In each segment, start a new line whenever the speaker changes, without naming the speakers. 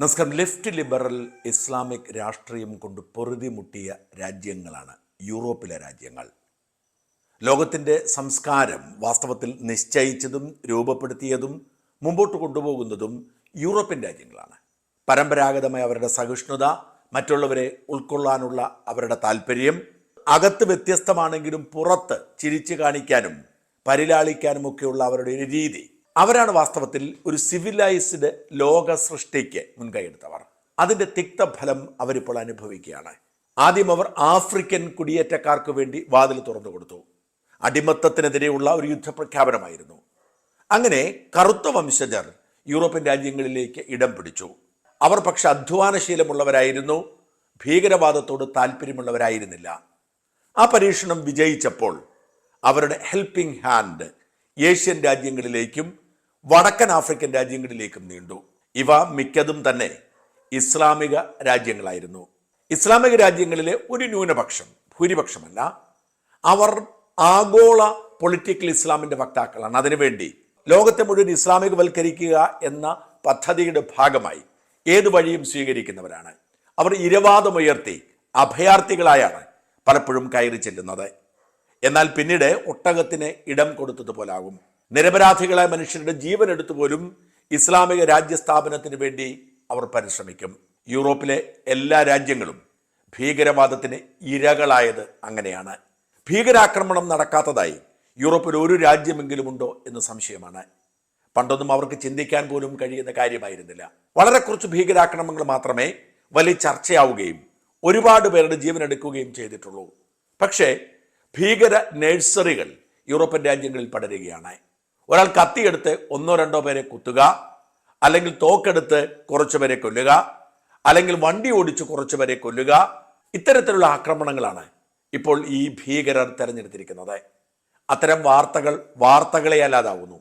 നമസ്കാരം. Left liberal Islamic രാഷ്ട്രീയം കൊണ്ട് പൊറുതിമുട്ടിയ രാജ്യങ്ങളാണ് യൂറോപ്പിലെ രാജ്യങ്ങൾ. ലോകത്തിന്റെ സംസ്കാരം വാസ്തവത്തിൽ നിശ്ചയിച്ചതും രൂപപ്പെടുത്തിയതും മുമ്പോട്ട് കൊണ്ടുപോകുന്നതും യൂറോപ്യൻ രാജ്യങ്ങളാണ്. പരമ്പരാഗതമായ അവരുടെ സഹിഷ്ണുത മറ്റുള്ളവരെ ഉൾക്കൊള്ളാനുള്ള അവരുടെ താല്പര്യം അകത്ത് വ്യത്യസ്തമാണെങ്കിലും പുറത്ത് ചിരിച്ചു കാണിക്കാനും പരിലാളിക്കാനുമൊക്കെയുള്ള അവരുടെ ഒരു രീതി അവരാണ് വാസ്തവത്തിൽ ഒരു സിവിലൈസ്ഡ് ലോക സൃഷ്ടിക്ക് മുൻകൈയെടുത്തവർ. അതിന്റെ തിക്തഫലം അവരിപ്പോൾ അനുഭവിക്കുകയാണ്. ആദ്യം അവർ ആഫ്രിക്കൻ കുടിയേറ്റക്കാർക്ക് വേണ്ടി വാതിൽ തുറന്നു കൊടുത്തു. അടിമത്തത്തിനെതിരെയുള്ള ഒരു യുദ്ധപ്രഖ്യാപനമായിരുന്നു. അങ്ങനെ കറുത്ത വംശജർ യൂറോപ്യൻ രാജ്യങ്ങളിലേക്ക് ഇടം പിടിച്ചു. അവർ പക്ഷെ അധ്വാനശീലമുള്ളവരായിരുന്നു ഭീകരവാദത്തോട് താല്പര്യമുള്ളവരായിരുന്നില്ല. ആ പരീക്ഷണം വിജയിച്ചപ്പോൾ അവരുടെ ഹെൽപ്പിംഗ് ഹാൻഡ് ഏഷ്യൻ രാജ്യങ്ങളിലേക്കും വടക്കൻ ആഫ്രിക്കൻ രാജ്യങ്ങളിലേക്കും നീണ്ടു. ഇവ മിക്കതും തന്നെ ഇസ്ലാമിക രാജ്യങ്ങളായിരുന്നു. ഇസ്ലാമിക രാജ്യങ്ങളിലെ ഒരു ന്യൂനപക്ഷം ഭൂരിപക്ഷമല്ല. അവർ ആഗോള പൊളിറ്റിക്കൽ ഇസ്ലാമിന്റെ വക്താക്കളാണ്. അതിനുവേണ്ടി ലോകത്തെ മുഴുവൻ ഇസ്ലാമികവൽക്കരിക്കുക എന്ന പദ്ധതിയുടെ ഭാഗമായി ഏത് വഴിയും സ്വീകരിക്കുന്നവരാണ്. അവർ ഇരവാദമുയർത്തി അഭയാർത്ഥികളായാണ് പലപ്പോഴും കയറി ചെല്ലുന്നത് എന്നാൽ പിന്നീട് ഒട്ടകത്തിന് ഇടം കൊടുത്തതുപോലാകും. നിരപരാധികളായ മനുഷ്യരുടെ ജീവൻ എടുത്തുപോലും ഇസ്ലാമിക രാജ്യസ്ഥാപനത്തിന് വേണ്ടി അവർ പരിശ്രമിക്കും. യൂറോപ്പിലെ എല്ലാ രാജ്യങ്ങളും ഭീകരവാദത്തിന് ഇരകളായത് അങ്ങനെയാണ്. ഭീകരാക്രമണം നടക്കാത്തതായി യൂറോപ്പിൽ ഒരു രാജ്യമെങ്കിലും ഉണ്ടോ എന്ന് സംശയമാണ്. പണ്ടൊന്നും അവർക്ക് ചിന്തിക്കാൻ പോലും കഴിയുന്ന കാര്യമായിരുന്നില്ല. വളരെ കുറച്ച് ഭീകരാക്രമണങ്ങൾ മാത്രമേ വലിയ ചർച്ചയാവുകയും ഒരുപാട് പേരുടെ ജീവൻ എടുക്കുകയും ചെയ്തിട്ടുള്ളൂ. പക്ഷേ ഭീകര നഴ്സറികൾ യൂറോപ്യൻ രാജ്യങ്ങളിൽ പടരുകയാണ്. ഒരാൾ കത്തിയെടുത്ത് ഒന്നോ രണ്ടോ പേരെ കുത്തുക അല്ലെങ്കിൽ തോക്കെടുത്ത് കുറച്ചു പേരെ കൊല്ലുക അല്ലെങ്കിൽ വണ്ടി ഓടിച്ച് കുറച്ചു പേരെ കൊല്ലുക. ഇത്തരത്തിലുള്ള ആക്രമണങ്ങളാണ് ഇപ്പോൾ ഈ ഭീകരർ തെരഞ്ഞെടുത്തിരിക്കുന്നത്. അത്തരം വാർത്തകൾ വാർത്തകളെ അല്ലാതാവുന്നു.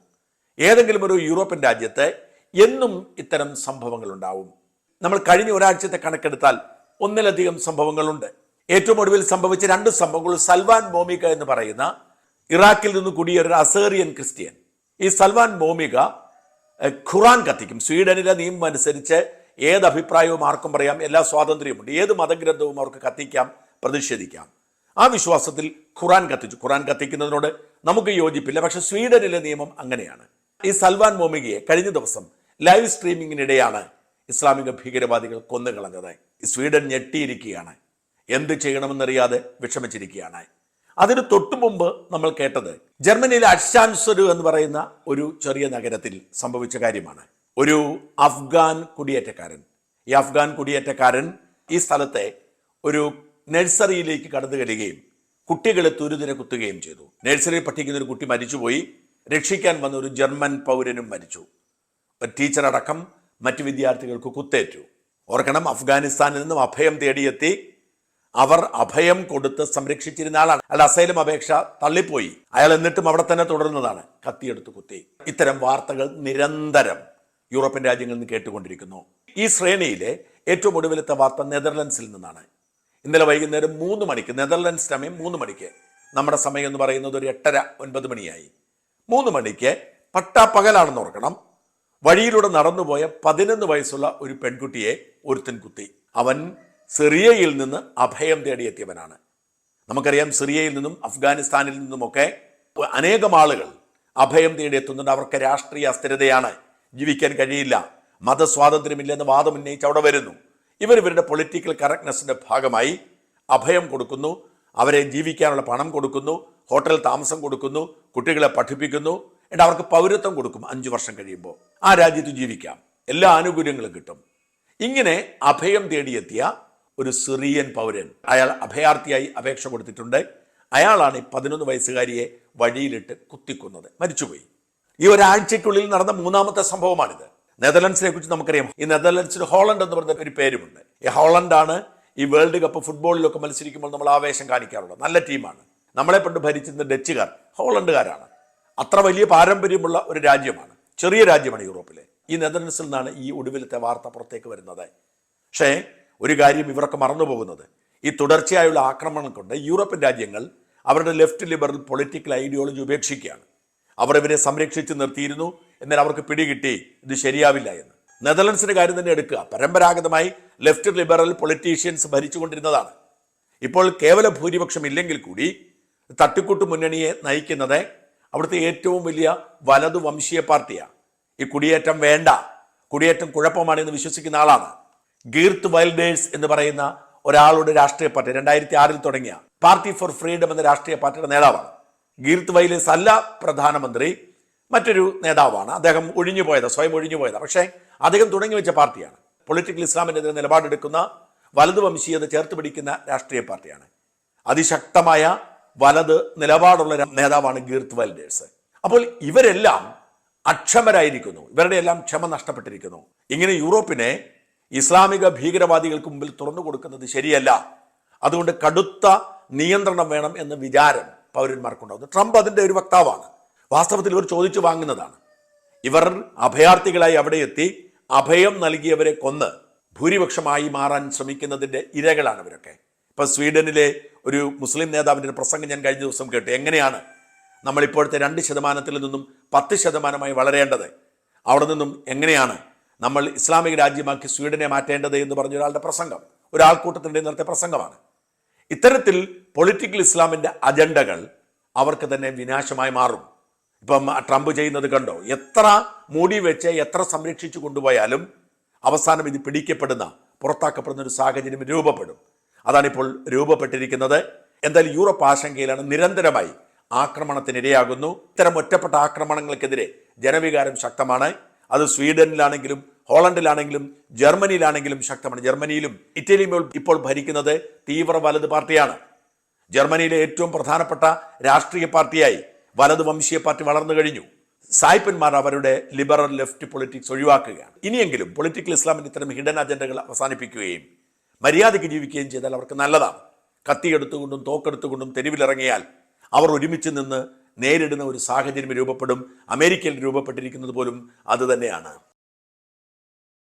ഏതെങ്കിലും ഒരു യൂറോപ്യൻ രാജ്യത്ത് എന്നും ഇത്തരം സംഭവങ്ങൾ ഉണ്ടാവും നമ്മൾ കഴിഞ്ഞ ഒരാഴ്ചത്തെ കണക്കെടുത്താൽ ഒന്നിലധികം സംഭവങ്ങളുണ്ട്. ഏറ്റവും ഒടുവിൽ സംഭവിച്ച രണ്ട് സംഭവങ്ങൾ സൽവാൻ ബോമിക എന്ന് പറയുന്ന ഇറാഖിൽ നിന്ന് കുടിയേറിയ അസേറിയൻ ക്രിസ്ത്യൻ. ഈ സൽവാൻ മോമിക ഖുറാൻ കത്തിക്കും. സ്വീഡനിലെ നിയമം അനുസരിച്ച് ഏത് അഭിപ്രായവും ആർക്കും പറയാം എല്ലാ സ്വാതന്ത്ര്യമുണ്ട് ഏത് മതഗ്രന്ഥവും അവർക്ക് കത്തിക്കാം പ്രതിഷേധിക്കാം. ആ വിശ്വാസത്തിൽ ഖുറാൻ കത്തിച്ചു. ഖുറാൻ കത്തിക്കുന്നതിനോട് നമുക്ക് യോജിപ്പില്ല. പക്ഷെ സ്വീഡനിലെ നിയമം അങ്ങനെയാണ്. ഈ സൽവാൻ മോമികയെ കഴിഞ്ഞ ദിവസം ലൈവ് സ്ട്രീമിങ്ങിനിടെയാണ് ഇസ്ലാമിക ഭീകരവാദികൾ കൊന്നുകളഞ്ഞത്. സ്വീഡൻ ഞെട്ടിയിരിക്കുകയാണ്. എന്ത് ചെയ്യണമെന്നറിയാതെ വിഷമിച്ചിരിക്കുകയാണ്. അതിന് തൊട്ടു മുമ്പ് നമ്മൾ കേട്ടത് ജർമ്മനിയിലെ അഷാൻസ്വരു എന്ന് പറയുന്ന ഒരു ചെറിയ നഗരത്തിൽ സംഭവിച്ച കാര്യമാണ്. ഒരു അഫ്ഗാൻ കുടിയേറ്റക്കാരൻ. ഈ അഫ്ഗാൻ കുടിയേറ്റക്കാരൻ ഈ സ്ഥലത്തെ ഒരു നഴ്സറിയിലേക്ക് കടന്നു കയറുകയും കുട്ടികളെ തുരുതിനെ കുത്തുകയും ചെയ്തു. നഴ്സറിയിൽ പഠിക്കുന്ന ഒരു കുട്ടി മരിച്ചുപോയി. രക്ഷിക്കാൻ വന്ന ഒരു ജർമ്മൻ പൗരനും മരിച്ചു. ഒരു ടീച്ചർ അടക്കം മറ്റ് വിദ്യാർത്ഥികൾക്ക് കുത്തേറ്റു. ഓർക്കണം അഫ്ഗാനിസ്ഥാനിൽ നിന്നും അഭയം തേടിയെത്തി. അവർ അഭയം കൊടുത്ത് സംരക്ഷിച്ചിരുന്ന ആളാണ് അയാൾ അസൈലം അപേക്ഷ തള്ളിപ്പോയി. അയാൾ എന്നിട്ടും അവിടെ തന്നെ തുടരുന്നതാണ് കത്തിയെടുത്ത് കുത്തി. ഇത്തരം വാർത്തകൾ നിരന്തരം യൂറോപ്യൻ രാജ്യങ്ങളിൽ നിന്ന് കേട്ടുകൊണ്ടിരിക്കുന്നു. ഈ ശ്രേണിയിലെ ഏറ്റവും ഒടുവിലത്തെ വാർത്ത നെതർലൻഡ്സിൽ നിന്നാണ്. ഇന്നലെ വൈകുന്നേരം മൂന്ന് മണിക്ക് നെതർലൻഡ്സ് സമയം മൂന്ന് മണിക്ക് നമ്മുടെ സമയം എന്ന് പറയുന്നത് ഒരു എട്ടര ഒൻപത് മണിയായി. മൂന്ന് മണിക്ക് പട്ടാപ്പകലാണെന്ന് ഓർക്കണം. വഴിയിലൂടെ നടന്നുപോയ പതിനൊന്ന് വയസ്സുള്ള ഒരു പെൺകുട്ടിയെ ഒരുത്തൻ കുത്തി. അവൻ സിറിയയിൽ നിന്ന് അഭയം തേടിയെത്തിയവനാണ്. നമുക്കറിയാം സിറിയയിൽ നിന്നും അഫ്ഗാനിസ്ഥാനിൽ നിന്നുമൊക്കെ അനേകം ആളുകൾ അഭയം തേടിയെത്തുന്നുണ്ട്. അവർക്ക് രാഷ്ട്രീയ അസ്ഥിരതയാണ്. ജീവിക്കാൻ കഴിയില്ല. മതസ്വാതന്ത്ര്യമില്ലെന്ന് വാദം ഉന്നയിച്ച് അവിടെ വരുന്നു. ഇവർ ഇവരുടെ പൊളിറ്റിക്കൽ കറക്റ്റ്നെസ്സിന്റെ ഭാഗമായി അഭയം കൊടുക്കുന്നു. അവരെ ജീവിക്കാനുള്ള പണം കൊടുക്കുന്നു. ഹോട്ടൽ താമസം കൊടുക്കുന്നു. കുട്ടികളെ പഠിപ്പിക്കുന്നു. എന്നിട്ട് അവർക്ക് പൗരത്വം കൊടുക്കും അഞ്ചു വർഷം കഴിയുമ്പോൾ. ആ രാജ്യത്ത് ജീവിക്കാം. എല്ലാ ആനുകൂല്യങ്ങളും കിട്ടും. ഇങ്ങനെ അഭയം തേടിയെത്തിയ ഒരു സിറിയൻ പൗരൻ. അയാൾ അഭയാർത്ഥിയായി അപേക്ഷ കൊടുത്തിട്ടുണ്ട്. അയാളാണ് ഈ പതിനൊന്ന് വയസ്സുകാരിയെ വഴിയിലിട്ട് കുത്തിക്കുന്നത്. മരിച്ചുപോയി. ഈ ഒരാഴ്ചയ്ക്കുള്ളിൽ നടന്ന മൂന്നാമത്തെ സംഭവമാണിത്. നെതർലൻഡ്സിനെ കുറിച്ച് നമുക്കറിയാം. ഈ നെതർലൻഡ്സിന് ഹോളണ്ട് എന്ന് പറഞ്ഞ ഒരു പേരുമുണ്ട്. ഈ ഹോളണ്ടാണ് ഈ വേൾഡ് കപ്പ് ഫുട്ബോളിലൊക്കെ മത്സരിക്കുമ്പോൾ നമ്മൾ ആവേശം കാണിക്കാറുള്ളത്. നല്ല ടീമാണ്. നമ്മളെ പണ്ട് ഭരിച്ചിരുന്ന ഡച്ചുകാർ ഹോളണ്ടുകാരാണ്. അത്ര വലിയ പാരമ്പര്യമുള്ള ഒരു രാജ്യമാണ്. ചെറിയ രാജ്യമാണ് യൂറോപ്പിലെ. ഈ നെതർലൻഡ്സിൽ നിന്നാണ് ഈ ഒടുവിലത്തെ വാർത്ത പുറത്തേക്ക് വരുന്നത്. പക്ഷേ ഒരു കാര്യം ഇവർക്ക് മറന്നുപോകുന്നത്. ഈ തുടർച്ചയായുള്ള ആക്രമണം കൊണ്ട് യൂറോപ്യൻ രാജ്യങ്ങൾ അവരുടെ ലെഫ്റ്റ് ലിബറൽ പൊളിറ്റിക്കൽ ഐഡിയോളജി ഉപേക്ഷിക്കുകയാണ്. അവർ ഇവരെ സംരക്ഷിച്ച് നിർത്തിയിരുന്നു എന്നാൽ അവർക്ക് പിടികിട്ടി. ഇത് ശരിയാവില്ല എന്ന്. നെതർലൻഡ്സിന്റെ കാര്യം തന്നെ എടുക്കുക. പരമ്പരാഗതമായി ലെഫ്റ്റ് ലിബറൽ പൊളിറ്റീഷ്യൻസ് ഭരിച്ചുകൊണ്ടിരുന്നതാണ്. ഇപ്പോൾ കേവല ഭൂരിപക്ഷം ഇല്ലെങ്കിൽ കൂടി തട്ടിക്കൂട്ട് മുന്നണിയെ നയിക്കുന്നത് അവിടുത്തെ ഏറ്റവും വലിയ വലതു വംശീയ പാർട്ടിയാണ്. ഈ കുടിയേറ്റം വേണ്ട. കുടിയേറ്റം കുഴപ്പമാണ് എന്ന് വിശ്വസിക്കുന്ന ആളാണ്. ഗീർത്ത് വൈൽഡേഴ്സ് എന്ന് പറയുന്ന ഒരാളുടെ രാഷ്ട്രീയ പാർട്ടി രണ്ടായിരത്തി ആറിൽ തുടങ്ങിയ പാർട്ടി ഫോർ ഫ്രീഡം എന്ന രാഷ്ട്രീയ പാർട്ടിയുടെ നേതാവാണ്. ഗീർത്ത് വൈലേഴ്സ് അല്ല പ്രധാനമന്ത്രി മറ്റൊരു നേതാവാണ്. അദ്ദേഹം ഒഴിഞ്ഞു പോയത് സ്വയം ഒഴിഞ്ഞു പോയത്. പക്ഷേ അദ്ദേഹം തുടങ്ങി വെച്ച പാർട്ടിയാണ്. പൊളിറ്റിക്കൽ ഇസ്ലാമിനെതിരെ നിലപാടെടുക്കുന്ന വലത് വംശീയത ചേർത്ത് പിടിക്കുന്ന രാഷ്ട്രീയ പാർട്ടിയാണ്. അതിശക്തമായ വലത് നിലപാടുള്ള നേതാവാണ് ഗീർത്ത് വൈൽഡേഴ്സ്. അപ്പോൾ ഇവരെല്ലാം അക്ഷമരായിരിക്കുന്നു. ഇവരുടെ എല്ലാം ക്ഷമ നഷ്ടപ്പെട്ടിരിക്കുന്നു. ഇങ്ങനെ യൂറോപ്പിനെ ഇസ്ലാമിക ഭീകരവാദികൾക്ക് മുമ്പിൽ തുറന്നു കൊടുക്കുന്നത് ശരിയല്ല. അതുകൊണ്ട് കടുത്ത നിയന്ത്രണം വേണം എന്ന വിചാരം പൗരന്മാർക്കുണ്ടാകുന്നു. ട്രംപ് അതിന്റെ ഒരു വക്താവാണ്. വാസ്തവത്തിൽ ഇവർ ചോദിച്ചു വാങ്ങുന്നതാണ്. ഇവർ അഭയാർത്ഥികളായി അവിടെ എത്തി അഭയം നൽകിയവരെ കൊന്ന് ഭൂരിപക്ഷമായി മാറാൻ ശ്രമിക്കുന്നതിന്റെ ഇരകളാണ് ഇവരൊക്കെ. ഇപ്പം സ്വീഡനിലെ ഒരു മുസ്ലിം നേതാവിന്റെ പ്രസംഗം ഞാൻ കഴിഞ്ഞ ദിവസം കേട്ടു. എങ്ങനെയാണ് നമ്മളിപ്പോഴത്തെ രണ്ട് ശതമാനത്തിൽ നിന്നും പത്ത് ശതമാനമായി വളരേണ്ടത്? അവിടെ നിന്നും എങ്ങനെയാണ് നമ്മൾ ഇസ്ലാമിക രാജ്യമാക്കി സ്വീഡനെ മാറ്റേണ്ടത് എന്ന് പറഞ്ഞ ഒരാളുടെ പ്രസംഗം. ഒരാൾക്കൂട്ടത്തിന്റെ ഇന്നത്തെ പ്രസംഗമാണ്. ഇത്തരത്തിൽ പൊളിറ്റിക്കൽ ഇസ്ലാമിന്റെ അജണ്ടകൾ അവർക്ക് തന്നെ വിനാശമായി മാറും. ഇപ്പം ട്രംപ് ചെയ്യുന്നത് കണ്ടോ? എത്ര മൂടി വെച്ച് എത്ര സംരക്ഷിച്ചു കൊണ്ടുപോയാലും അവസാനം ഇത് പിടിക്കപ്പെടുന്ന പുറത്താക്കപ്പെടുന്ന ഒരു സാഹചര്യം രൂപപ്പെടും. അതാണിപ്പോൾ രൂപപ്പെട്ടിരിക്കുന്നത്. എന്തായാലും യൂറോപ്പ് ആശങ്കയിലാണ് നിരന്തരമായി ആക്രമണത്തിനിരയാകുന്നു. ഇത്തരം ഒറ്റപ്പെട്ട ആക്രമണങ്ങൾക്കെതിരെ ജനവികാരം ശക്തമാണ്. അത് സ്വീഡനിലാണെങ്കിലും ഹോളണ്ടിലാണെങ്കിലും ജർമ്മനിയിലാണെങ്കിലും ശക്തമാണ്. ജർമ്മനിയിലും ഇറ്റലിയും ഇപ്പോൾ ഭരിക്കുന്നത് തീവ്ര വലത് പാർട്ടിയാണ്. ജർമ്മനിയിലെ ഏറ്റവും പ്രധാനപ്പെട്ട രാഷ്ട്രീയ പാർട്ടിയായി വലത് വംശീയ പാർട്ടി വളർന്നു കഴിഞ്ഞു. സായിപ്പന്മാർ അവരുടെ ലിബറൽ ലെഫ്റ്റ് പൊളിറ്റിക്സ് ഒഴിവാക്കുകയാണ്. ഇനിയെങ്കിലും പൊളിറ്റിക്കൽ ഇസ്ലാമിന്റെ ഇത്തരം ഹിഡൻ അജണ്ടകൾ അവസാനിപ്പിക്കുകയും മര്യാദയ്ക്ക് ജീവിക്കുകയും ചെയ്താൽ അവർക്ക് നല്ലതാണ്. കത്തിയെടുത്തുകൊണ്ടും തോക്കെടുത്തുകൊണ്ടും തെരുവിലിറങ്ങിയാൽ അവർ ഒരുമിച്ച് നിന്ന് നേരിടുന്ന ഒരു സാഹചര്യം രൂപപ്പെടും. അമേരിക്കയിൽ രൂപപ്പെട്ടിരിക്കുന്നത് പോലും അതുതന്നെയാണ്